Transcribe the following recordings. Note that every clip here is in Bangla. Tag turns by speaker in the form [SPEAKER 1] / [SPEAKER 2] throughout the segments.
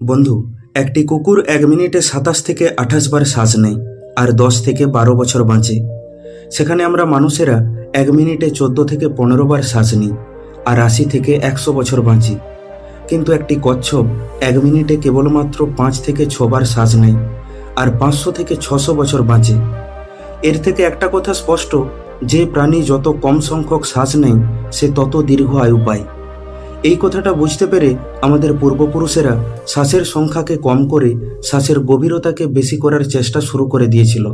[SPEAKER 1] বন্ধু, একটি কুকুর এক মিনিটে সাতাশ থেকে আঠাশ বার শ্বাস নেয় আর দশ থেকে বারো বছর বাঁচে। সেখানে আমরা মানুষেরা এক মিনিটে চোদ্দ থেকে পনেরো বার শ্বাস নিই আর আশি থেকে একশো বছর বাঁচি। কিন্তু একটি কচ্ছপ এক মিনিটে কেবলমাত্র পাঁচ থেকে ছবার শ্বাস নেয় আর পাঁচশো থেকে ছশো বছর বাঁচে। এর থেকে একটা কথা স্পষ্ট, যে প্রাণী যত কম সংখ্যক শ্বাস নেয়, সে তত দীর্ঘ আয়ু পায়। এই কথাটা বুঝতে পেরে আমাদের পূর্বপুরুষেরা শ্বাসের সংখ্যাকে কম করে শ্বাসের গভীরতাকে বেশি করার চেষ্টা শুরু করে দিয়েছিল।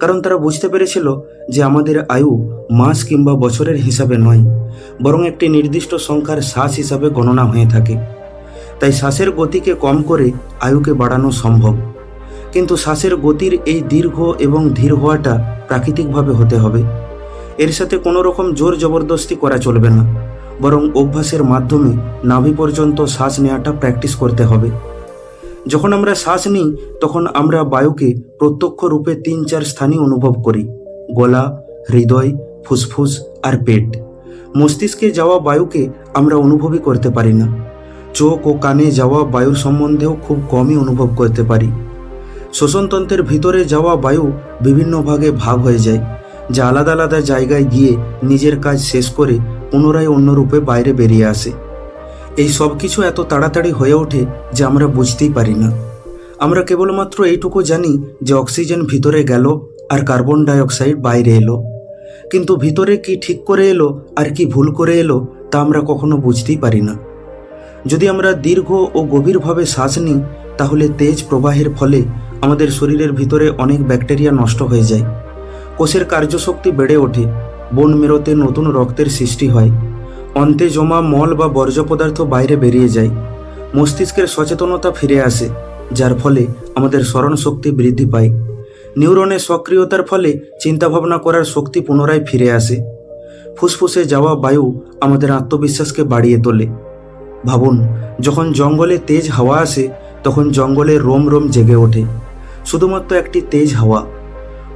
[SPEAKER 1] কারণ তারা বুঝতে পেরেছিল যে আমাদের আয়ু মাস কিংবা বছরের হিসাবে নয়, বরং একটি নির্দিষ্ট সংখ্যার শ্বাস হিসাবে গণনা হয়ে থাকে। তাই শ্বাসের গতিকে কম করে আয়ুকে বাড়ানো সম্ভব। কিন্তু শ্বাসের গতির এই দীর্ঘ এবং ধীর হওয়াটা প্রাকৃতিকভাবে হতে হবে। এর সাথে কোনো রকম জোর জবরদস্তি করা চলবে না। বরং অভ্যাসের মাধ্যমে নাভি পর্যন্ত শ্বাস নেওয়াটা প্র্যাকটিস করতে হবে। যখন আমরা শ্বাস নিই, তখন আমরা বায়ুকে প্রত্যক্ষ রূপে তিন চার স্থানে অনুভব করি, গলা, হৃদয়, ফুসফুস আর পেট। মস্তিষ্কে যাওয়া বায়ুকে আমরা অনুভবই করতে পারি না। চোখ ও কানে যাওয়া বায়ুর সম্বন্ধেও খুব কমই অনুভব করতে পারি। শ্বসনতন্ত্রের ভিতরে যাওয়া বায়ু বিভিন্ন ভাগে ভাগ হয়ে যায়, যা আলাদা আলাদা জায়গায় গিয়ে নিজের কাজ শেষ করে পুনরায় অন্য রূপে বাইরে বেরিয়ে আসে। এই সব কিছু এত তাড়াতাড়ি হয়ে ওঠে যে আমরা বুঝতেই পারি না। আমরা কেবলমাত্র এইটুকু জানি যে অক্সিজেন ভিতরে গেল আর কার্বন ডাইঅক্সাইড বাইরে এলো। কিন্তু ভিতরে কি ঠিক করে এলো আর কি ভুল করে এলো তা আমরা কখনো বুঝতেই পারি না। যদি আমরা দীর্ঘ ও গভীরভাবে শ্বাস নিই, তাহলে তেজ প্রবাহের ফলে আমাদের শরীরের ভিতরে অনেক ব্যাকটেরিয়া নষ্ট হয়ে যায়। কোষের কার্যশক্তি বেড়ে ওঠে বন মেরোতে নতুন রক্তের সৃষ্টি হয়। অন্তে জমা মল বা বর্জ্য পদার্থ বাইরে বেরিয়ে যায়। মস্তিষ্কের সচেতনতা ফিরে আসে, যার ফলে আমাদের স্মরণ শক্তি বৃদ্ধি পায়। নিউরনের সক্রিয়তার ফলে চিন্তাভাবনা করার শক্তি পুনরায় ফিরে আসে। ফুসফুসে যাওয়া বায়ু আমাদের আত্মবিশ্বাসকে বাড়িয়ে তোলে। ভাবুন, যখন জঙ্গলে তেজ হাওয়া আসে, তখন জঙ্গলে রোম রোম জেগে ওঠে। শুধুমাত্র একটি তেজ হাওয়া।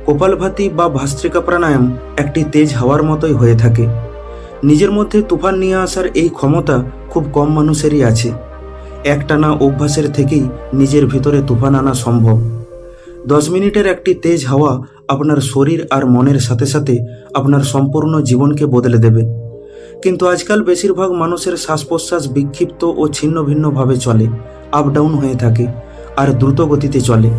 [SPEAKER 1] কপালভাতি বা ভাস্ত্রিকা প্রাণায়াম একটি তেজ হাওয়ার মতোই হয়ে থাকে। নিজের মধ্যে তুফান নিয়ে আসার এই ক্ষমতা খুব কম মানুষেরই আছে। একটানা অভ্যাসের থেকেই নিজের ভিতরে তুফান আনা সম্ভব। দশ মিনিটের একটি তেজ হাওয়া আপনার শরীর আর মনের সাথে সাথে আপনার সম্পূর্ণ জীবনকে বদলে দেবে। কিন্তু আজকাল বেশিরভাগ মানুষের শ্বাস প্রশ্বাস বিক্ষিপ্ত ও ছিন্ন ভিন্নভাবে চলে আপ ডাউন হয়ে থাকে, আর দ্রুত গতিতে চলে।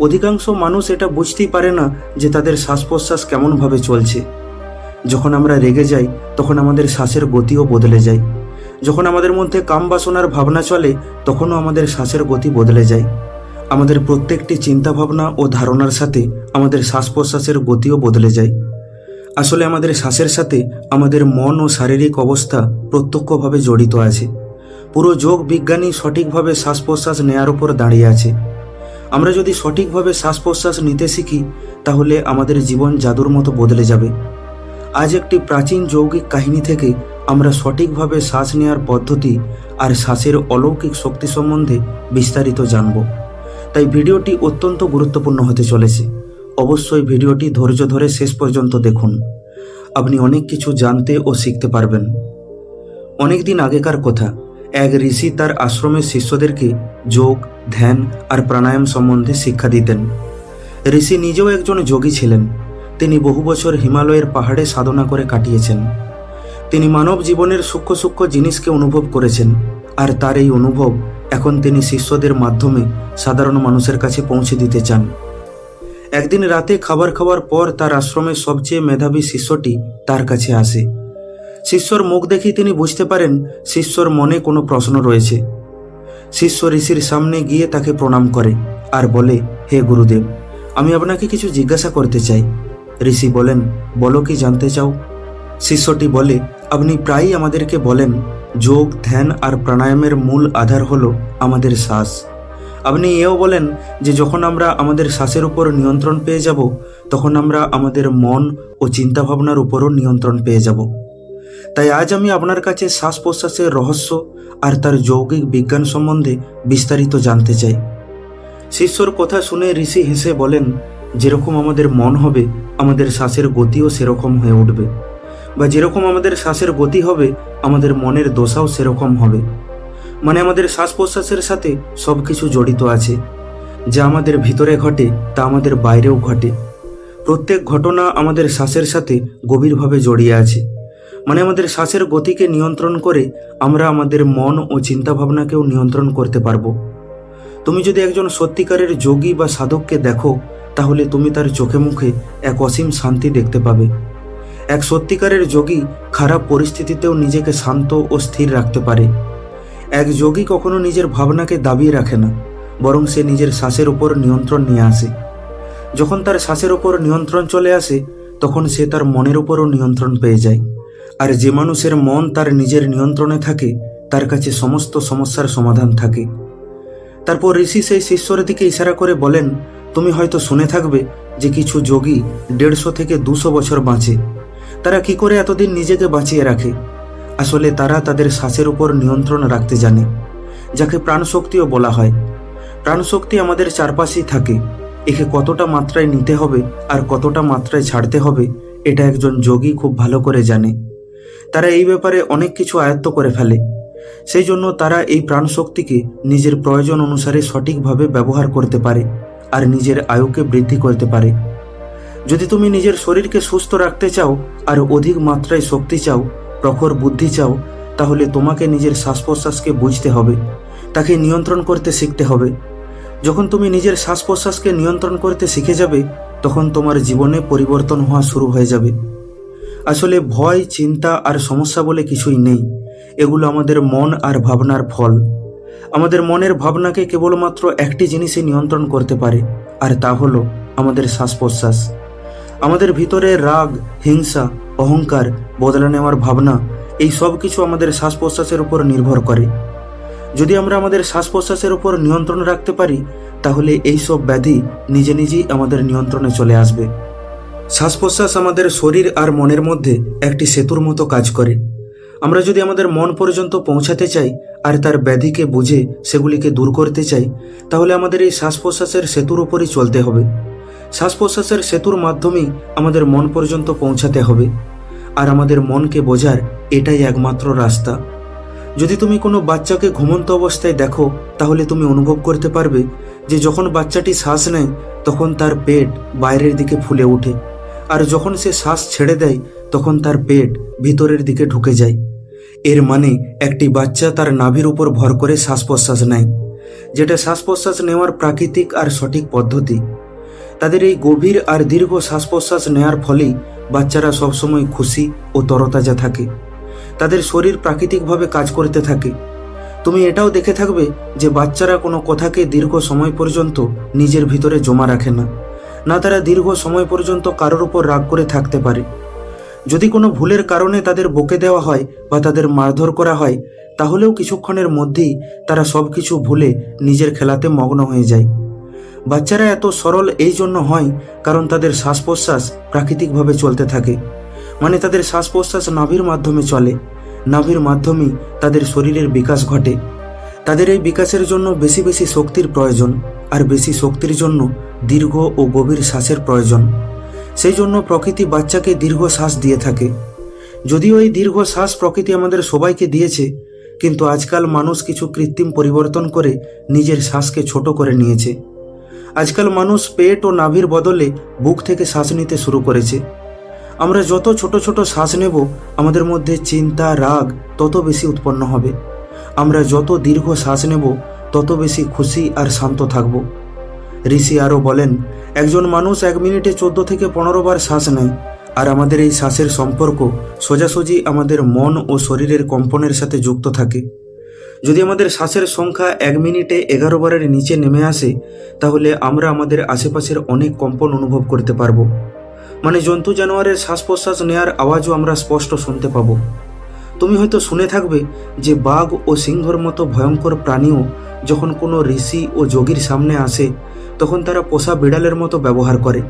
[SPEAKER 1] অধিকাংশ মানুষ এটা বুঝতেই পারে না যে তাদের শ্বাস প্রশ্বাস কেমনভাবে চলছে। যখন আমরা রেগে যাই, তখন আমাদের শ্বাসের গতিও বদলে যায়। যখন আমাদের মধ্যে কাম বাসনার ভাবনা চলে, তখনও আমাদের শ্বাসের গতি বদলে যায়। আমাদের প্রত্যেকটি চিন্তাভাবনা ও ধারণার সাথে আমাদের শ্বাস প্রশ্বাসের গতিও বদলে যায়। আসলে আমাদের শ্বাসের সাথে আমাদের মন ও শারীরিক অবস্থা প্রত্যক্ষভাবে জড়িত আছে। পুরো যোগ বিজ্ঞানী সঠিকভাবে শ্বাস প্রশ্বাস নেয়ার উপর দাঁড়িয়ে আছে। আমরা যদি সঠিকভাবে শ্বাস প্রশ্বাস নিতে শিখি, তাহলে আমাদের জীবন জাদুর মতো বদলে যাবে। আজ একটি প্রাচীন যৌগিক কাহিনী থেকে আমরা সঠিকভাবে শ্বাস নেওয়ার পদ্ধতি আর শ্বাসের অলৌকিক শক্তি সম্বন্ধে বিস্তারিত জানব। তাই ভিডিওটি অত্যন্ত গুরুত্বপূর্ণ হতে চলেছে। অবশ্যই ভিডিওটি ধৈর্য ধরে শেষ পর্যন্ত দেখুন। আপনি অনেক কিছু জানতে ও শিখতে পারবেন। অনেক দিন আগেকার কথা, এক ঋষি তার আশ্রমের শিষ্যদেরকে যোগ ধ্যান আর প্রাণায়াম সম্বন্ধে শিক্ষা দিতেন। ঋষি নিজেও একজন যোগী ছিলেন। তিনি বহু বছর হিমালয়ের পাহাড়ে সাধনা করে কাটিয়েছেন। তিনি মানব জীবনের সূক্ষ্ম সূক্ষ্ম জিনিসকে অনুভব করেছেন আর তার এই অনুভব এখন তিনি শিষ্যদের মাধ্যমে সাধারণ মানুষের কাছে পৌঁছে দিতে চান। একদিন রাতে খাবার খাওয়ার পর তার আশ্রমের সবচেয়ে মেধাবী শিষ্যটি তার কাছে আসে। শিষ্যর মুখ দেখেই তিনি বুঝতে পারেন, শিষ্যর মনে কোনো প্রশ্ন রয়েছে। শিষ্য ঋষির সামনে গিয়ে তাকে প্রণাম করে আর বলে, হে গুরুদেব, আমি আপনাকে কিছু জিজ্ঞাসা করতে চাই। ঋষি বলেন, বলো কি জানতে চাও? শিষ্যটি বলে, আপনি প্রায়ই আমাদেরকে বলেন, যোগ, ধ্যান আর প্রাণায়ামের মূল আধার হলো আমাদের শ্বাস। আপনি এও বলেন যে যখন আমরা আমাদের শ্বাসের উপর নিয়ন্ত্রণ পেয়ে যাব, তখন আমরা আমাদের মন ও চিন্তাভাবনার উপরও নিয়ন্ত্রণ পেয়ে যাব। তাই আজ আমি আপনার কাছে শ্বাস প্রশ্বাসের রহস্য আর তার যৌগিক বিজ্ঞান সম্বন্ধে বিস্তারিত জানতে চাই। শিষ্যর কথা শুনে ঋষি হেসে বলেন, যেরকম আমাদের মন হবে, আমাদের শ্বাসের গতিও সেরকম হয়ে উঠবে। বা যেরকম আমাদের শ্বাসের গতি হবে, আমাদের মনের দশাও সেরকম হবে। মানে আমাদের শ্বাস প্রশ্বাসের সাথে সব কিছু জড়িত আছে। যা আমাদের ভিতরে ঘটে, তা আমাদের বাইরেও ঘটে। প্রত্যেক ঘটনা আমাদের শ্বাসের সাথে গভীরভাবে জড়িয়ে আছে। মানে আমাদের শ্বাসের গতিকে নিয়ন্ত্রণ করে আমরা আমাদের মন ও চিন্তাভাবনাকেও নিয়ন্ত্রণ করতে পারব। তুমি যদি একজন সত্যিকারের যোগী বা সাধককে দেখো, তাহলে তুমি তার চোখে মুখে এক অসীম শান্তি দেখতে পাবে। এক সত্যিকারের যোগী খারাপ পরিস্থিতিতেও নিজেকে শান্ত ও স্থির রাখতে পারে। এক যোগী কখনো নিজের ভাবনাকে দাবিয়ে রাখে না, বরং সে নিজের শ্বাসের উপর নিয়ন্ত্রণ নিয়ে আসে। যখন তার শ্বাসের উপর নিয়ন্ত্রণ চলে আসে, তখন সে তার মনের উপরও নিয়ন্ত্রণ পেয়ে যায়। আর যে মানুষের মন তার নিজের নিয়ন্ত্রণে থাকে, তার কাছে সমস্ত সমস্যার সমাধান থাকে। তারপর ঋষি সেই শিষ্যর দিকে ইশারা করে বলেন, তুমি হয়তো শুনে থাকবে যে কিছু যোগী দেড়শো থেকে দুশো বছর বাঁচে। তারা কি করে এতদিন নিজেকে বাঁচিয়ে রাখে? আসলে তারা তাদের শ্বাসের উপর নিয়ন্ত্রণ রাখতে জানে, যাকে প্রাণশক্তিও বলা হয়। প্রাণশক্তি আমাদের চারপাশেই থাকে। একে কতটা মাত্রায় নিতে হবে আর কতটা মাত্রায় ছাড়তে হবে, এটা একজন যোগী খুব ভালো করে জানে। তারা এই ব্যাপারে অনেক কিছু আয়ত্ত করে ফেলে। সেই জন্য তারা এই প্রাণশক্তিকে নিজের প্রয়োজন অনুসারে সঠিকভাবে ব্যবহার করতে পারে আর নিজের আয়ুকে বৃদ্ধি করতে পারে। যদি তুমি নিজের শরীরকে সুস্থ রাখতে চাও আর অধিক মাত্রায় শক্তি চাও, প্রখর বুদ্ধি চাও, তাহলে তোমাকে নিজের শ্বাস প্রশ্বাসকে বুঝতে হবে, তাকে নিয়ন্ত্রণ করতে শিখতে হবে। যখন তুমি নিজের শ্বাস প্রশ্বাসকে নিয়ন্ত্রণ করতে শিখে যাবে, তখন তোমার জীবনে পরিবর্তন হওয়া শুরু হয়ে যাবে। আসলে ভয়, চিন্তা আর সমস্যা বলে কিছুই নেই। এগুলো আমাদের মন আর ভাবনার ফল। আমাদের মনের ভাবনাকে কেবলমাত্র একটি জিনিসই নিয়ন্ত্রণ করতে পারে, আর তা হলো আমাদের শ্বাস প্রশ্বাস আমাদের ভিতরে রাগ, হিংসা, অহংকার বদলা নেওয়ার ভাবনা, এই সব কিছু আমাদের শ্বাস প্রশ্বাসের উপর নির্ভর করে। যদি আমরা আমাদের শ্বাস প্রশ্বাসের উপর নিয়ন্ত্রণ রাখতে পারি, তাহলে এই সব ব্যাধি নিজে নিজেই আমাদের নিয়ন্ত্রণে চলে আসবে। শ্বাস প্রশ্বাস আমাদের শরীর আর মনের মধ্যে একটি সেতুর মতো কাজ করে। আমরা যদি আমাদের মন পর্যন্ত পৌঁছাতে চাই আর তার ব্যাধিকে বুঝে সেগুলিকে দূর করতে চাই, তাহলে আমাদের এই শ্বাস প্রশ্বাসের সেতুর উপরই চলতে হবে। শ্বাস প্রশ্বাসের সেতুর মাধ্যমেই আমাদের মন পর্যন্ত পৌঁছাতে হবে। আর আমাদের মনকে বোঝার এটাই একমাত্র রাস্তা। যদি তুমি কোনো বাচ্চাকে ঘুমন্ত অবস্থায় দেখো, তাহলে তুমি অনুভব করতে পারবে যে যখন বাচ্চাটি শ্বাস নেয়, তখন তার পেট বাইরের দিকে ফুলে ওঠে। আর যখন সে শ্বাস ছেড়ে দেয়, তখন তার পেট ভিতরের দিকে ঢুকে যায়। এর মানে একটি বাচ্চা তার নাভির উপর ভর করে শ্বাস প্রশ্বাস নেয়, যেটা শ্বাস প্রশ্বাস নেওয়ার প্রাকৃতিক আর সঠিক পদ্ধতি। তাদের এই গভীর আর দীর্ঘ শ্বাস প্রশ্বাস নেওয়ার ফলেই বাচ্চারা সবসময় খুশি ও তরতাজা থাকে। তাদের শরীর প্রাকৃতিকভাবে কাজ করতে থাকে। তুমি এটাও দেখে থাকবে যে বাচ্চারা কোনো কথাকে দীর্ঘ সময় পর্যন্ত নিজের ভিতরে জমা রাখে না। না তারা দীর্ঘ সময় পর্যন্ত কারোর উপর রাগ করে থাকতে পারে। যদি কোনো ভুলের কারণে তাদের বকে দেওয়া হয় বা তাদের মারধর করা হয়, তাহলেও কিছুক্ষণের মধ্যেই তারা সব কিছু ভুলে নিজের খেলাতে মগ্ন হয়ে যায়। বাচ্চারা এত সরল এই জন্য হয় কারণ তাদের শ্বাস প্রশ্বাস প্রাকৃতিকভাবে চলতে থাকে। মানে তাদের শ্বাস প্রশ্বাস নাভির মাধ্যমে চলে। নাভির মাধ্যমেই তাদের শরীরের বিকাশ ঘটে। তাদের এই বিকাশের জন্য বেশি বেশি শক্তির প্রয়োজন। আর বেশি শক্তির জন্য দীর্ঘ ও গভীর শ্বাসের প্রয়োজন। সেই জন্য প্রকৃতি বাচ্চাকে দীর্ঘ শ্বাস দিয়ে থাকে। যদিও এই দীর্ঘ শ্বাস প্রকৃতি আমাদের সবাইকে দিয়েছে, কিন্তু আজকাল মানুষ কিছু কৃত্রিম পরিবর্তন করে নিজের শ্বাসকে ছোট করে নিয়েছে। আজকাল মানুষ পেট ও নাভির বদলে বুক থেকে শ্বাস নিতে শুরু করেছে। আমরা যত ছোট ছোট শ্বাস নেব, আমাদের মধ্যে চিন্তা, রাগ তত বেশি উৎপন্ন হবে। আমরা যত দীর্ঘ শ্বাস নেব তত বেশি খুশি আর শান্ত থাকব। ঋষি আরও বলেন, একজন মানুষ এক মিনিটে চোদ্দ থেকে পনেরো বার শ্বাস নেয়, আর আমাদের এই শ্বাসের সম্পর্ক সোজাসুজি আমাদের মন ও শরীরের কম্পনের সাথে যুক্ত থাকে। যদি আমাদের শ্বাসের সংখ্যা এক মিনিটে এগারো বারের নিচে নেমে আসে, তাহলে আমরা আমাদের আশেপাশের অনেক কম্পন অনুভব করতে পারব। মানে জন্তু জানোয়ারের শ্বাস প্রশ্বাস নেওয়ার আওয়াজও আমরা স্পষ্ট শুনতে পাবো। তুমি হয়তো শুনে থাকবে যে বাঘ ও সিংহর মতো ভয়ঙ্কর প্রাণীও যখন কোনো ঋষি ও যোগীর সামনে আসে, তখন তারা পোষা বিড়ালের মতো ব্যবহার করে।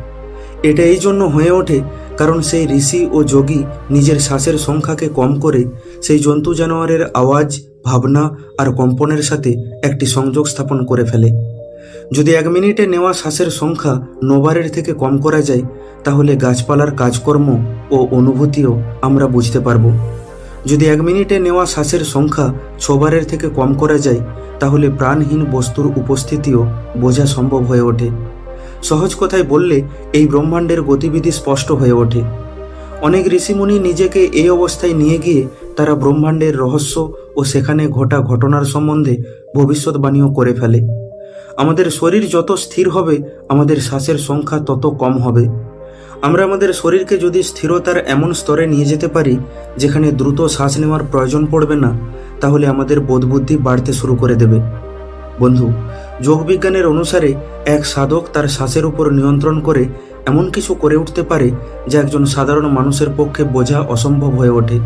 [SPEAKER 1] এটা এই জন্য হয়ে ওঠে কারণ সেই ঋষি ও যোগী নিজের শ্বাসের সংখ্যাকে কম করে সেই জন্তু জানোয়ারের আওয়াজ, ভাবনা আর কম্পনের সাথে একটি সংযোগ স্থাপন করে ফেলে। যদি এক মিনিটে নেওয়া শ্বাসের সংখ্যা নবারের থেকে কম করা যায়, তাহলে গাছপালার কাজকর্ম ও অনুভূতিও আমরা বুঝতে পারব। যদি এক মিনিটে নেওয়া শ্বাসের সংখ্যা ছবারের থেকে কম করা যায়, তাহলে প্রাণহীন বস্তুর উপস্থিতিও বোঝা সম্ভব হয়ে ওঠে। সহজ কথায় বললে, এই ব্রহ্মাণ্ডের গতিবিধি স্পষ্ট হয়ে ওঠে। অনেক ঋষিমুনি নিজেকে এই অবস্থায় নিয়ে গিয়ে তারা ব্রহ্মাণ্ডের রহস্য ও সেখানে ঘটা ঘটনার সম্বন্ধে ভবিষ্যৎবাণীও করে ফেলে। আমাদের শরীর যত স্থির হবে, আমাদের শ্বাসের সংখ্যা তত কম হবে। আমরা আমাদের শরীরকে যদি স্থিরতার এমন স্তরে নিয়ে যেতে পারি, যেখানে দ্রুত শ্বাস নেওয়ার প্রয়োজন পড়বে না, তাহলে আমাদের বোধবুদ্ধি বাড়তে শুরু করে দেবে। বন্ধু, যোগবিজ্ঞানের অনুসারে এক সাধক তার শ্বাসের উপর নিয়ন্ত্রণ করে এমন কিছু করে উঠতে পারে, যা একজন সাধারণ মানুষের পক্ষে বোঝা অসম্ভব হয়ে ওঠে।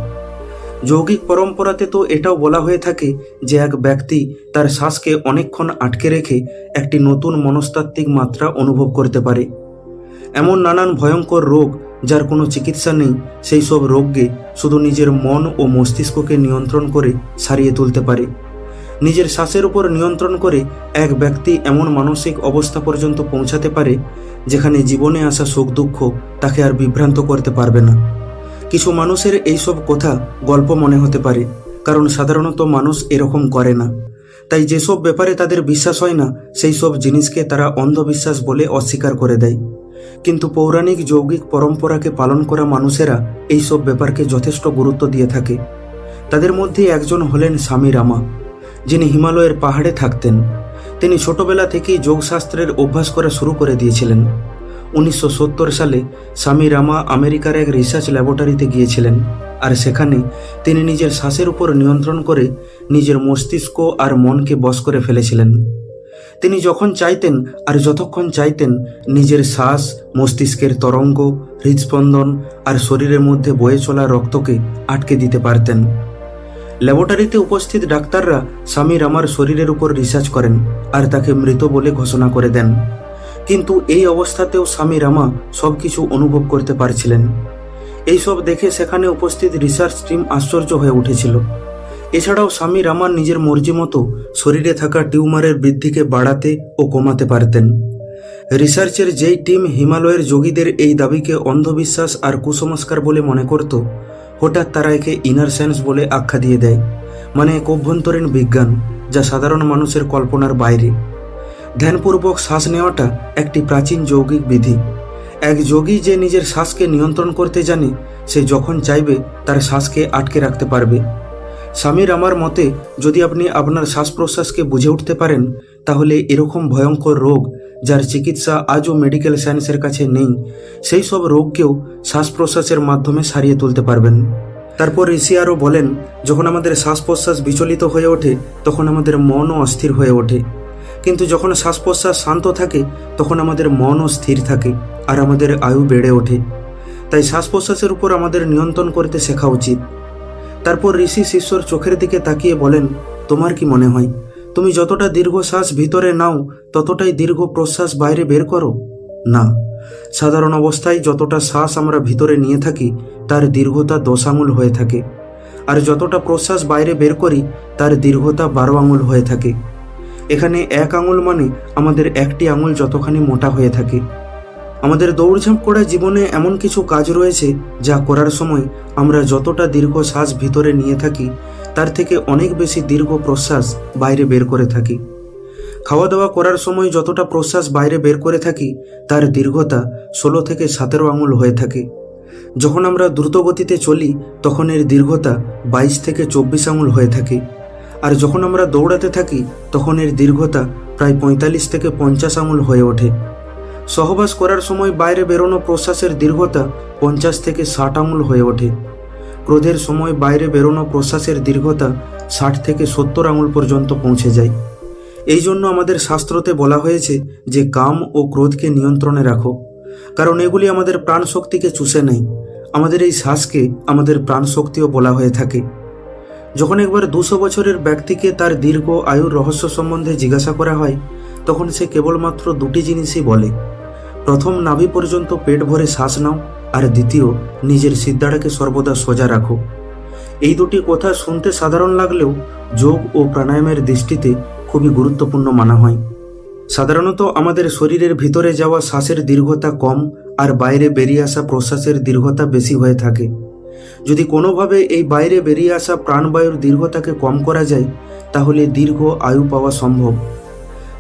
[SPEAKER 1] যৌগিক পরম্পরাতে তো এটাও বলা হয়ে থাকে যে এক ব্যক্তি তার শ্বাসকে অনেকক্ষণ আটকে রেখে একটি নতুন মনস্তাত্ত্বিক মাত্রা অনুভব করতে পারে। এমন নানান ভয়ঙ্কর রোগ যার কোনো চিকিৎসা নেই, সেই সব রোগকে শুধু নিজের মন ও মস্তিষ্ককে নিয়ন্ত্রণ করে সারিয়ে তুলতে পারে। নিজের শ্বাসের উপর নিয়ন্ত্রণ করে এক ব্যক্তি এমন মানসিক অবস্থা পর্যন্ত পৌঁছাতে পারে, যেখানে জীবনে আসা সুখ দুঃখ তাকে আর বিভ্রান্ত করতে পারবে না। কিছু মানুষের এইসব কথা গল্প মনে হতে পারে, কারণ সাধারণত মানুষ এরকম করে না। তাই যেসব ব্যাপারে তাদের বিশ্বাস হয় না, সেই সব জিনিসকে তারা অন্ধবিশ্বাস বলে অস্বীকার করে দেয়। কিন্তু পৌরাণিক যৌগিক পরম্পরাকে পালন করা মানুষেরা এই সব ব্যাপারকে যথেষ্ট গুরুত্ব দিয়ে থাকে। তাদের মধ্যে একজন হলেন স্বামী রামা, যিনি হিমালয়ের পাহাড়ে থাকতেন। তিনি ছোটবেলা থেকেই যোগশাস্ত্রের অভ্যাস করা শুরু করে দিয়েছিলেন। উনিশশো সত্তর সালে স্বামী রামা আমেরিকার এক রিসার্চ ল্যাবরেটরিতে গিয়েছিলেন আর সেখানে তিনি নিজের শ্বাসের উপর নিয়ন্ত্রণ করে নিজের মস্তিষ্ক আর মনকে বশ করে ফেলেছিলেন। তিনি যখন চাইতেন আর যতক্ষণ চাইতেন, নিজের শ্বাস, মস্তিষ্কের তরঙ্গ, হৃদস্পন্দন আর শরীরের মধ্যে বয়ে চলা রক্তকে আটকে দিতে পারতেন। ল্যাবরেটরিতে উপস্থিত ডাক্তাররা স্বামী রামার শরীরের উপর রিসার্চ করেন আর তাকে মৃত বলে ঘোষণা করে দেন। কিন্তু এই অবস্থাতেও স্বামী রামা সব কিছু অনুভব করতে পারছিলেন। এইসব দেখে সেখানে উপস্থিত রিসার্চ টিম আশ্চর্য হয়ে উঠেছিল। এছাড়াও স্বামী রামান নিজের মর্জি মতো শরীরে থাকা টিউমারের বৃদ্ধিকে বাড়াতে ও কমাতে পারতেন। রিসার্চের যেই টিম হিমালয়ের যোগীদের এই দাবিকে অন্ধবিশ্বাস আর কুসংস্কার বলে মনে করত, হঠাৎ তারা একে ইনার সায়েন্স বলে আখ্যা দিয়ে দেয় মানে এক অভ্যন্তরীণ বিজ্ঞান যা সাধারণ মানুষের কল্পনার বাইরে। ধ্যানপূর্বক শ্বাস নেওয়াটা একটি প্রাচীন যৌগিক বিধি। এক যোগী যে নিজের শ্বাসকে নিয়ন্ত্রণ করতে জানে, সে যখন চাইবে, তার শ্বাসকে আটকে রাখতে পারবে। স্বামীর আমার মতে, যদি আপনি আপনার শ্বাস প্রশ্বাসকে বুঝে উঠতে পারেন, তাহলে এরকম ভয়ঙ্কর রোগ, যার চিকিৎসা আজও মেডিকেল সায়েন্সের কাছে নেই, সেই সব রোগকেও শ্বাস প্রশ্বাসের মাধ্যমে সারিয়ে তুলতে পারবেন। তারপর ঋষি আরও বলেন, যখন আমাদের শ্বাস প্রশ্বাস বিচলিত হয়ে ওঠে, তখন আমাদের মনও অস্থির হয়ে ওঠে। কিন্তু যখন শ্বাস প্রশ্বাস শান্ত থাকে, তখন আমাদের মনও স্থির থাকে, আর আমাদের আয়ু বেড়ে ওঠে। তাই শ্বাস প্রশ্বাসের উপর আমাদের নিয়ন্ত্রণ করতে শেখা উচিত। তারপর ঋষি শিষ্যর চোখের দিকে তাকিয়ে বলেন, তোমার কি মনে হয়? তুমি যতটা দীর্ঘ শ্বাস ভিতরে নাও, ততটাই দীর্ঘ প্রশ্বাস বাইরে বের করো? না। সাধারণ অবস্থায় যতটা শ্বাস আমরা ভিতরে নিয়ে থাকি, তার দীর্ঘতা দশ আঙুল হয়ে থাকে। আর যতটা প্রশ্বাস বাইরে বের করি, তার দীর্ঘতা বারো আঙুল হয়ে থাকে। এখানে এক আঙুল মানে আমাদের একটি আঙুল যতখানি মোটা হয়ে থাকে। আমাদের দৌড়ঝাঁপ করা জীবনে এমন কিছু কাজ রয়েছে যা করার সময় আমরা যতটা দীর্ঘ শ্বাস ভিতরে নিয়ে থাকি, তার থেকে অনেক বেশি দীর্ঘ প্রশ্বাস বাইরে বের করে থাকি। খাওয়া দাওয়া করার সময় যতটা প্রশ্বাস বাইরে বের করে থাকি, তার দীর্ঘতা ষোলো থেকে সতেরো আঙুল হয়ে থাকে। যখন আমরা দ্রুত গতিতে চলি, তখন এর দীর্ঘতা বাইশ থেকে চব্বিশ আঙুল হয়ে থাকে। আর যখন আমরা দৌড়াতে থাকি, তখন এর দীর্ঘতা প্রায় পঁয়তাল্লিশ থেকে পঞ্চাশ আঙুল হয়ে ওঠে। সহবাস করার সময় বাইরে বেরোনো প্রশ্বাসের দীর্ঘতা পঞ্চাশ থেকে ষাট আঙুল হয়ে ওঠে। ক্রোধের সময় বাইরে বেরোনো প্রশ্বাসের দীর্ঘতা ষাট থেকে সত্তর আঙুল পর্যন্ত পৌঁছে যায়। এই জন্য আমাদের শাস্ত্রতে বলা হয়েছে যে কাম ও ক্রোধকে নিয়ন্ত্রণে রাখো। কারণ এগুলি আমাদের প্রাণ শক্তিকে চুষে নেয়। আমাদের এই শ্বাসকে আমাদের প্রাণ শক্তিও বলা হয়ে থাকে। যখন একবার দুশো বছরের ব্যক্তিকে তার দীর্ঘ আয়ুর রহস্য সম্বন্ধে জিজ্ঞাসা করা হয়, তখন সে কেবলমাত্র দুটি জিনিসই বলে। প্রথম নাভি পর্যন্ত পেট ভরে শ্বাস নাও, আর দ্বিতীয়, নিজের সিদ্ধাটাকে সর্বদা সোজা রাখো। এই দুটি কথা শুনতে সাধারণ লাগলেও যোগ ও প্রাণায়ামের দৃষ্টিতে খুবই গুরুত্বপূর্ণ মানা হয়। সাধারণত আমাদের শরীরের ভিতরে যাওয়া শ্বাসের দীর্ঘতা কম আর বাইরে বেরিয়ে আসা প্রশ্বাসের দীর্ঘতা বেশি হয়ে থাকে। যদি কোনোভাবে এই বাইরে বেরিয়ে আসা প্রাণবায়ুর দীর্ঘতাকে কম করা যায়, তাহলে দীর্ঘ আয়ু পাওয়া সম্ভব।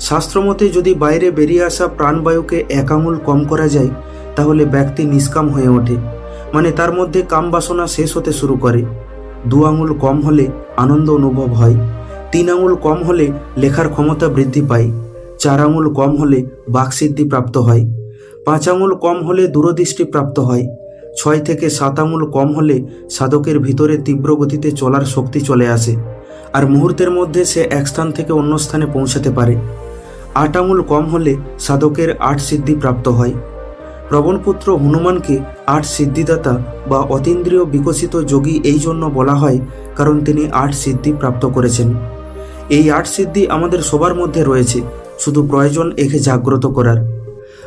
[SPEAKER 1] শাস্ত্রমতে যদি বাইরে বেরিয়ে আসা প্রাণবায়ুকে এক আঙুল কম করা যায়, তাহলে ব্যক্তি নিষ্কাম হয়ে ওঠে মানে তার মধ্যে কাম বাসনা শেষ হতে শুরু করে। দু আঙুল কম হলে আনন্দ অনুভব হয়, তিন আঙুল কম হলে লেখার ক্ষমতা বৃদ্ধি পায়, চার আঙুল কম হলে বাকসিদ্ধি প্রাপ্ত হয়, পাঁচ আঙুল কম হলে দূরদৃষ্টি প্রাপ্ত হয়, ছয় থেকে সাত আঙুল কম হলে সাধকের ভিতরে তীব্র গতিতে চলার শক্তি চলে আসে, আর মুহূর্তের মধ্যে সে এক স্থান থেকে অন্য স্থানে পৌঁছাতে পারে। আট আঙুল কম হলে সাধকের আট সিদ্ধি প্রাপ্ত হয়। প্রবণপুত্র হনুমানকে আট সিদ্ধিদাতা বা অতীন্দ্রিয় বিকশিত যোগী এই জন্য বলা হয়, কারণ তিনি আট সিদ্ধি প্রাপ্ত করেছেন। এই আট সিদ্ধি আমাদের সবার মধ্যে রয়েছে, শুধু প্রয়োজন একে জাগ্রত করার।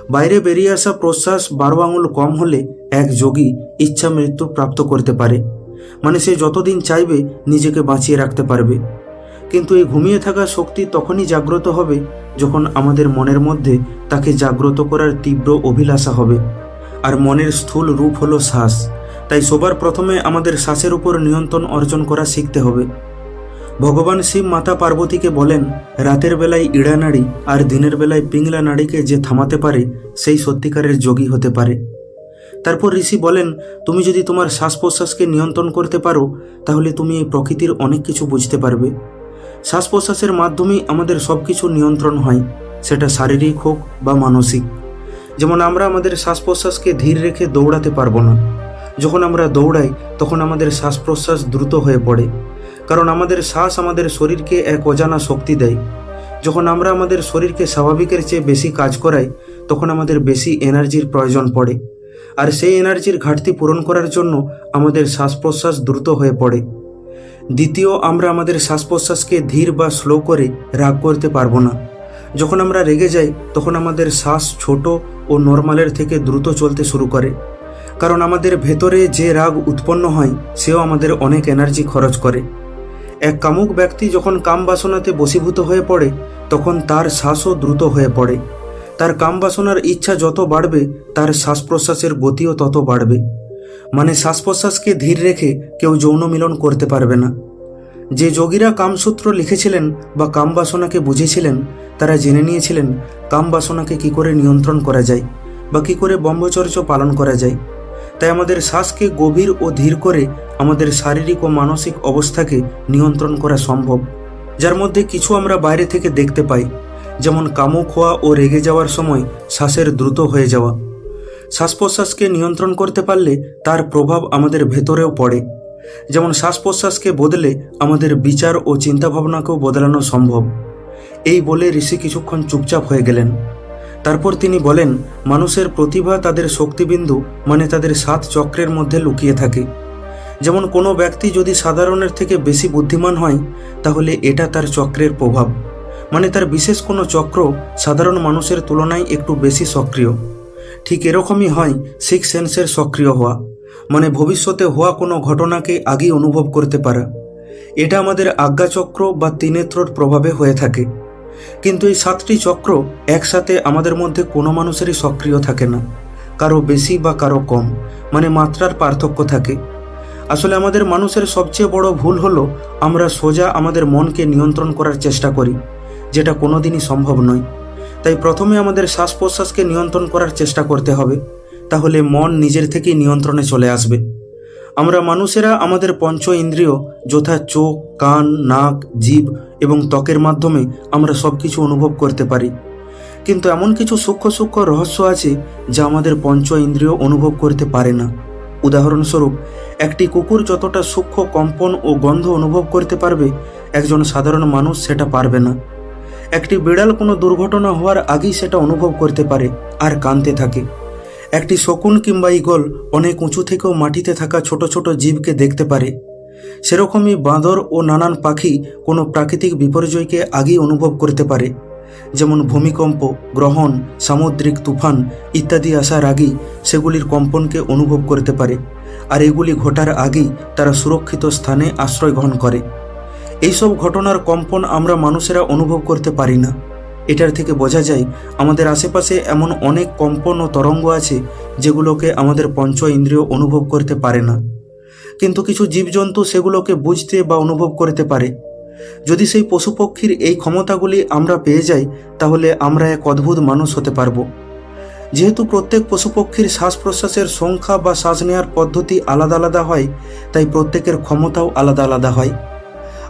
[SPEAKER 1] বাইরে বেরিয়ে আসা প্রশ্বাস বারো আঙুল কম হলে এক যোগী ইচ্ছা মৃত্যু প্রাপ্ত করতে পারে। মানে সে যতদিন চাইবে, নিজেকে বাঁচিয়ে রাখতে পারবে। কিন্তু এই ঘুমিয়ে থাকা শক্তি তখনই জাগ্রত হবে যখন আমাদের মনের মধ্যে তাকে জাগ্রত করার তীব্র অভিলাষা হবে। আর মনের স্থূল রূপ হলো শ্বাস। তাই সবার প্রথমে আমাদের শ্বাসের উপর নিয়ন্ত্রণ অর্জন করা শিখতে হবে। ভগবান শিব মাতা পার্বতীকে বলেন, রাতের বেলায় ইড়া নাড়ি আর দিনের বেলায় পিংলা নাড়িকে যে থামাতে পারে, সেই সত্যিকারের যোগী হতে পারে। তারপর ঋষি বলেন, তুমি যদি তোমার শ্বাস প্রশ্বাসকে নিয়ন্ত্রণ করতে পারো, তাহলে তুমি এই প্রকৃতির অনেক কিছু বুঝতে পারবে। শ্বাস প্রশ্বাসের মাধ্যমেই আমাদের সব কিছু নিয়ন্ত্রণ হয়, সেটা শারীরিক হোক বা মানসিক। যেমন আমরা আমাদের শ্বাস প্রশ্বাসকে ধীর রেখে দৌড়াতে পারব না। যখন আমরা দৌড়াই, তখন আমাদের শ্বাস প্রশ্বাস দ্রুত হয়ে পড়ে। কারণ আমাদের শ্বাস আমাদের শরীরকে এক অজানা শক্তি দেয়। যখন আমরা আমাদের শরীরকে স্বাভাবিকের চেয়ে বেশি কাজ করাই, তখন আমাদের বেশি এনার্জির প্রয়োজন পড়ে। আর সেই এনার্জির ঘাটতি পূরণ করার জন্য আমাদের শ্বাস প্রশ্বাস দ্রুত হয়ে পড়ে। দ্বিতীয়, আমরা আমাদের শ্বাস প্রশ্বাসকে ধীর বা স্লো করে রাগ করতে পারব না। যখন আমরা রেগে যাই, তখন আমাদের শ্বাস ছোট ও নর্মালের থেকে দ্রুত চলতে শুরু করে। কারণ আমাদের ভেতরে যে রাগ উৎপন্ন হয়, সেও আমাদের অনেক এনার্জি খরচ করে। এক কামুক ব্যক্তি যখন কাম বাসনাতে বশীভূত হয়ে পড়ে, তখন তার শ্বাসও দ্রুত হয়ে পড়ে। তার কাম বাসনার ইচ্ছা যত বাড়বে, তার শ্বাস প্রশ্বাসের গতিও তত বাড়বে। মানে শ্বাস প্রশ্বাসকে ধীর রেখে কেউ যৌন মিলন করতে পারবে না। যে যোগীরা কামসূত্র লিখেছিলেন বা কাম বাসনাকে বুঝেছিলেন, তারা জেনে নিয়েছিলেন কাম বাসনাকে কী করে নিয়ন্ত্রণ করা যায় বা কী করে ব্রহ্মচর্য পালন করা যায়। তাই আমাদের শ্বাসকে গভীর ও ধীর করে আমাদের শারীরিক ও মানসিক অবস্থাকে নিয়ন্ত্রণ করা সম্ভব। যার মধ্যে কিছু আমরা বাইরে থেকে দেখতে পাই, যেমন কামুক হওয়া ও রেগে যাওয়ার সময় শ্বাসের দ্রুত হয়ে যাওয়া। শ্বাস প্রশ্বাসকে নিয়ন্ত্রণ করতে পারলে তার প্রভাব আমাদের ভেতরেও পড়ে। যেমন শ্বাস প্রশ্বাসকে বদলে আমাদের বিচার ও চিন্তাভাবনাকেও বদলানো সম্ভব। এই বলে ঋষি কিছুক্ষণ চুপচাপ হয়ে গেলেন। তারপর তিনি বলেন, মানুষের প্রতিভা তাদের শক্তিবিন্দু মানে তাদের সাত চক্রের মধ্যে লুকিয়ে থাকে। যেমন কোনো ব্যক্তি যদি সাধারণের থেকে বেশি বুদ্ধিমান হয়, তাহলে এটা তার চক্রের প্রভাব। মানে তার বিশেষ কোনো চক্র সাধারণ মানুষের তুলনায় একটু বেশি সক্রিয়। ঠিক এরকমই হয় সিক্স সেন্সের সক্রিয় হওয়া। মানে ভবিষ্যতে হওয়া কোনো ঘটনাকে আগেই অনুভব করতে পারা। এটা আমাদের আজ্ঞাচক্র বা তিনেত্রর প্রভাবে হয়ে থাকে। কিন্তু এই সাতটি চক্র একসাথে আমাদের মধ্যে কোনো মানুষেরই সক্রিয় থাকে না। কারও বেশি বা কারও কম মানে মাত্রার পার্থক্য থাকে। আসলে আমাদের মানুষের সবচেয়ে বড় ভুল হলো, আমরা সোজা আমাদের মনকে নিয়ন্ত্রণ করার চেষ্টা করি, যেটা কোনোদিনই সম্ভব নয়। তাই প্রথমে আমাদের শ্বাস প্রশ্বাসকে নিয়ন্ত্রণ করার চেষ্টা করতে হবে, তাহলে মন নিজের থেকেই নিয়ন্ত্রণে চলে আসবে। আমরা মানুষেরা আমাদের পঞ্চ ইন্দ্রিয়, যথা চোখ, কান, নাক, জীব এবং ত্বকের মাধ্যমে আমরা সব কিছু অনুভব করতে পারি। কিন্তু এমন কিছু সূক্ষ্ম সূক্ষ্ম রহস্য আছে যা আমাদের পঞ্চ ইন্দ্রিয় অনুভব করতে পারে না। উদাহরণস্বরূপ, একটি কুকুর যতটা সূক্ষ্ম কম্পন ও গন্ধ অনুভব করতে পারবে, একজন সাধারণ মানুষ সেটা পারবে না। একটি বিড়াল কোনো দুর্ঘটনা হওয়ার আগেই সেটা অনুভব করতে পারে আর কানতে থাকে। একটি শকুন কিংবা ইগল অনেক উঁচু থেকেও মাটিতে থাকা ছোট ছোট জীবকে দেখতে পারে। সেরকমই বাঁদর ও নানান পাখি কোনো প্রাকৃতিক বিপর্যয়কে আগেই অনুভব করতে পারে। যেমন ভূমিকম্প, গ্রহণ, সামুদ্রিক তুফান ইত্যাদি আসার আগেই সেগুলির কম্পনকে অনুভব করতে পারে। আর এগুলি ঘটার আগেই তারা সুরক্ষিত স্থানে আশ্রয় গ্রহণ করে। এইসব ঘটনার কম্পন আমরা মানুষেরা অনুভব করতে পারি না। এটার থেকে বোঝা যায়, আমাদের আশেপাশে এমন অনেক কম্পন ও তরঙ্গ আছে, যেগুলোকে আমাদের পঞ্চ ইন্দ্রিয় অনুভব করতে পারে না। কিন্তু কিছু জীবজন্তু সেগুলোকে বুঝতে বা অনুভব করতে পারে। যদি সেই পশু পক্ষীর এই ক্ষমতাগুলি আমরা পেয়ে যাই, তাহলে আমরা এক অদ্ভুত মানুষ হতে পারব। যেহেতু প্রত্যেক পশু পক্ষীর শ্বাস প্রশ্বাসের সংখ্যা বা শ্বাস নেওয়ার পদ্ধতি আলাদা আলাদা হয়, তাই প্রত্যেকের ক্ষমতাও আলাদা আলাদা হয়।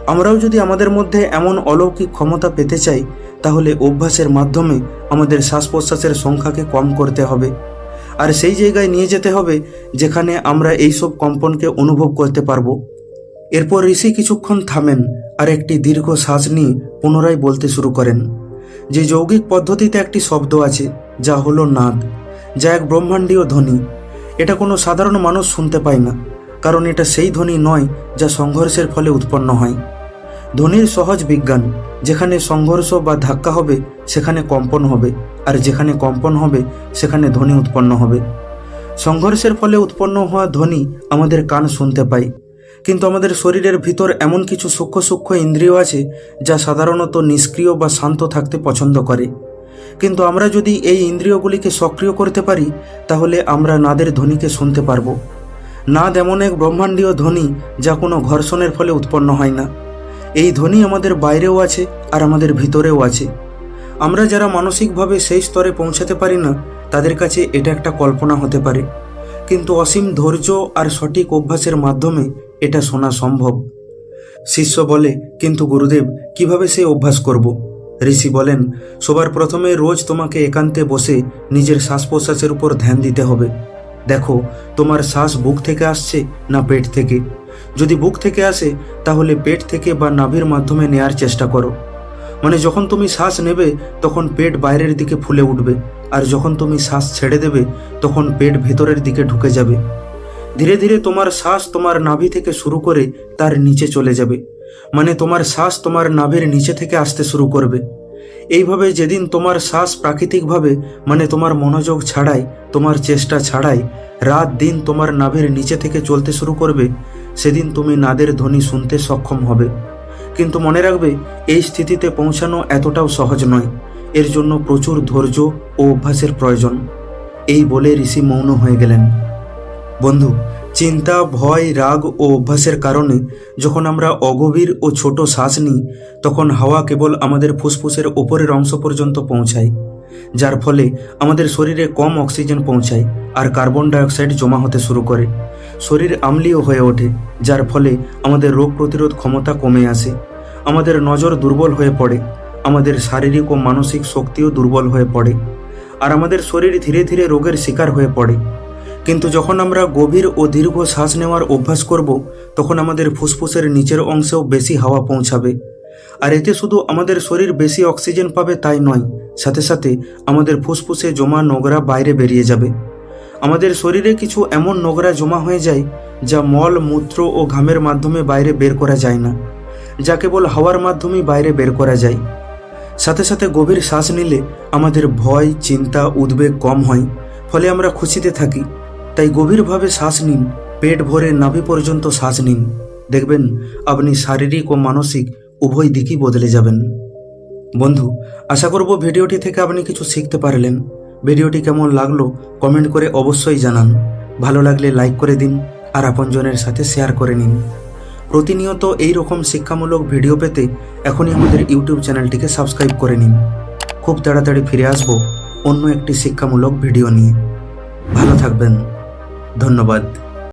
[SPEAKER 1] আমরাও যদি আমাদের মধ্যে এমন অলৌকিক ক্ষমতা পেতে চাই, তাহলে অভ্যাসের মাধ্যমে আমাদের শ্বাস প্রশ্বাসের সংখ্যাকে কম করতে হবে। আর সেই জায়গায় নিয়ে যেতে হবে, যেখানে আমরা এইসব কম্পনকে অনুভব করতে পারব। এরপর ঋষি কিছুক্ষণ থামেন আর একটি দীর্ঘ শ্বাস নিয়ে পুনরায় বলতে শুরু করেন। যে যৌগিক পদ্ধতিতে একটি শব্দ আছে, যা হলো নাদ, যা এক ব্রহ্মাণ্ডীয় ধ্বনি। এটা কোনো সাধারণ মানুষ শুনতে পায় না। কারণ এটা সেই ধ্বনি নয় যা সংঘর্ষের ফলে উৎপন্ন হয়। ধ্বনির সহজ বিজ্ঞান, যেখানে সংঘর্ষ বা ধাক্কা হবে, সেখানে কম্পন হবে, আর যেখানে কম্পন হবে, সেখানে ধ্বনি উৎপন্ন হবে। সংঘর্ষের ফলে উৎপন্ন হওয়া ধ্বনি আমাদের কান শুনতে পায়, কিন্তু আমাদের শরীরের ভিতর এমন কিছু সূক্ষ্ম সূক্ষ্ম ইন্দ্রিয় আছে যা সাধারণত নিষ্ক্রিয় বা শান্ত থাকতে পছন্দ করে। কিন্তু আমরা যদি এই ইন্দ্রিয়গুলিকে সক্রিয় করতে পারি, তাহলে আমরা নাদের ধ্বনিকে শুনতে পারব। নাদ এমন এক ব্রহ্মাণ্ডীয় ধ্বনি যা কোনো ঘর্ষণের ফলে উৎপন্ন হয় না। এই ধ্বনি আমাদের বাইরেও আছে আর আমাদের ভিতরেও আছে। আমরা যারা মানসিকভাবে সেই স্তরে পৌঁছাতে পারি না, তাদের কাছে এটা একটা কল্পনা হতে পারে। কিন্তু অসীম ধৈর্য আর সঠিক অভ্যাসের মাধ্যমে এটা শোনা সম্ভব। শিষ্য বলে, কিন্তু গুরুদেব, কীভাবে সে অভ্যাস করব? ঋষি বলেন, সবার প্রথমে রোজ তোমাকে একান্তে বসে নিজের শ্বাস প্রশ্বাসের উপর ধ্যান দিতে হবে। দেখো, তোমার শ্বাস বুক থেকে আসছে না পেট থেকে? যদি বুক থেকে আসে, তাহলে পেট থেকে বা নাভির মাধ্যমে নেয়ার চেষ্টা করো। মানে যখন তুমি শ্বাস নেবে, তখন পেট বাইরের দিকে ফুলে উঠবে, আর যখন তুমি শ্বাস ছেড়ে দেবে, তখন পেট ভেতরের দিকে ঢুকে যাবে। ধীরে ধীরে তোমার শ্বাস তোমার নাভি থেকে শুরু করে তার নিচে চলে যাবে। মানে তোমার শ্বাস তোমার নাভির নিচে থেকে আসতে শুরু করবে। এইভাবে যেদিন তোমার শ্বাস প্রাকৃতিকভাবে মানে তোমার মনোযোগ ছাড়াই, তোমার চেষ্টা ছাড়াই, রাত দিন তোমার নাভের নিচে থেকে চলতে শুরু করবে, সেদিন তুমি নাদের ধ্বনি শুনতে সক্ষম হবে। কিন্তু মনে রাখবে, এই স্থিতিতে পৌঁছানো এতটাও সহজ নয়। এর জন্য প্রচুর ধৈর্য ও অভ্যাসের প্রয়োজন। এই বলে ঋষি মৌন হয়ে গেলেন। বন্ধু চিন্তা, ভয়, রাগ ও অভ্যাসের কারণে যখন আমরা অগভীর ও ছোট শ্বাস নিই, তখন হাওয়া কেবল আমাদের ফুসফুসের ওপরের অংশ পর্যন্ত পৌঁছায়, যার ফলে আমাদের শরীরে কম অক্সিজেন পৌঁছায় আর কার্বন ডাইঅক্সাইড জমা হতে শুরু করে। শরীর আমলীয় হয়ে ওঠে, যার ফলে আমাদের রোগ প্রতিরোধ ক্ষমতা কমে আসে। আমাদের নজর দুর্বল হয়ে পড়ে, আমাদের শারীরিক ও মানসিক শক্তিও দুর্বল হয়ে পড়ে, আর আমাদের শরীর ধীরে ধীরে রোগের শিকার হয়ে পড়ে। কিন্তু যখন আমরা গভীর ও দীর্ঘ শ্বাস নেওয়ার অভ্যাস করব, তখন আমাদের ফুসফুসের নিচের অংশেও বেশি হাওয়া পৌঁছাবে। আর এতে শুধু আমাদের শরীর বেশি অক্সিজেন পাবে তাই নয়, সাথে সাথে আমাদের ফুসফুসে জমা নোংরা বাইরে বেরিয়ে যাবে। আমাদের শরীরে কিছু এমন নোংরা জমা হয়ে যায়, যা মল, মূত্র ও ঘামের মাধ্যমে বাইরে বের করা যায় না, যা কেবল হাওয়ার মাধ্যমেই বাইরে বের করা যায়। সাথে সাথে গভীর শ্বাস নিলে আমাদের ভয়, চিন্তা, উদ্বেগ কম হয়, ফলে আমরা খুশিতে থাকি। তাই গভীরভাবে শ্বাস নিন। পেট ভরে নাভি পর্যন্ত শ্বাস নিন। দেখবেন আপনি শারীরিক ও মানসিক উভয় দিকই বদলে যাবেন। বন্ধু, আশা করব ভিডিওটি থেকে আপনি কিছু শিখতে পারলেন। ভিডিওটি কেমন লাগল কমেন্ট করে অবশ্যই জানান। ভালো লাগলে লাইক করে দিন আর আপনজনের সাথে শেয়ার করে নিন। প্রতিনিয়ত এই রকম শিক্ষামূলক ভিডিও পেতে এখনই আমাদের ইউটিউব চ্যানেলটিকে সাবস্ক্রাইব করে নিন। খুব তাড়াতাড়ি ফিরে আসব অন্য একটি শিক্ষামূলক ভিডিও নিয়ে। ভালো থাকবেন। ধন্যবাদ।